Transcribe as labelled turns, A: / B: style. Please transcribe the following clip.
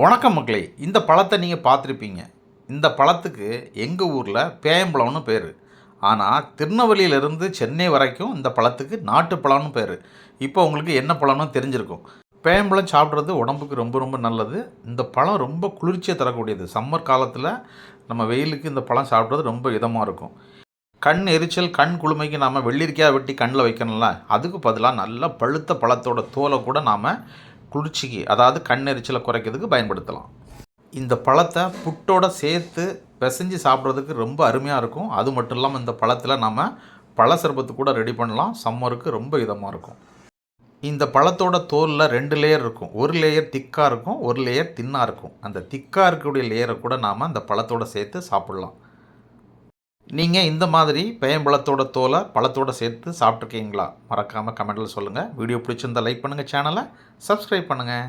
A: வணக்கம் மக்களே இந்த பழத்தை நீங்கள் பார்த்துருப்பீங்க. இந்த பழத்துக்கு எங்கள் ஊரில் பேயம்பழம்னு பேர். ஆனால் திருநெல்வேலியிலேருந்து சென்னை வரைக்கும் இந்த பழத்துக்கு நாட்டு பழம்னு பேர். இப்போ உங்களுக்கு என்ன பழம்னு தெரிஞ்சிருக்கும். பேயம்பழம் சாப்பிட்றது உடம்புக்கு ரொம்ப ரொம்ப நல்லது. இந்த பழம் ரொம்ப குளிர்ச்சியை தரக்கூடியது. சம்மர் காலத்தில் நம்ம வெயிலுக்கு இந்த பழம் சாப்பிட்றது ரொம்ப இதமாக இருக்கும். கண் எரிச்சல் கண் குளுமைக்கு நாம் வெள்ளரிக்காய் வெட்டி கண்ணில் வைக்கணும்ல. அதுக்கு பதிலாக நல்ல பழுத்த பழத்தோட தோலை கூட நாம் குளிர்ச்சிக்கு அதாவது கண் எரிச்சலை குறைக்கிறதுக்கு பயன்படுத்தலாம். இந்த பழத்தை புட்டோட சேர்த்து பிசைஞ்சு சாப்பிட்றதுக்கு ரொம்ப அருமையாக இருக்கும். அது மட்டும் இல்லாமல் இந்த பழத்தில் நம்ம பழ சர்பத்து கூட ரெடி பண்ணலாம். சம்மருக்கு ரொம்ப இதமாக இருக்கும். இந்த பழத்தோட தோலில் ரெண்டு லேயர் இருக்கும். ஒரு லேயர் திக்காக இருக்கும் ஒரு லேயர் தின்னாக இருக்கும். அந்த திக்காக இருக்கக்கூடிய லேயரை கூட நாம் அந்த பழத்தோட சேர்த்து சாப்பிட்லாம். நீங்கள் இந்த மாதிரி பயம்பழத்தோட தோலை பழத்தோட சேர்த்து சாப்பிட்ருக்கீங்களா மறக்காமல் கமெண்ட்டில் சொல்லுங்கள் வீடியோ பிடிச்சிருந்தா லைக் பண்ணுங்கள் சேனலை சப்ஸ்கிரைப் பண்ணுங்கள்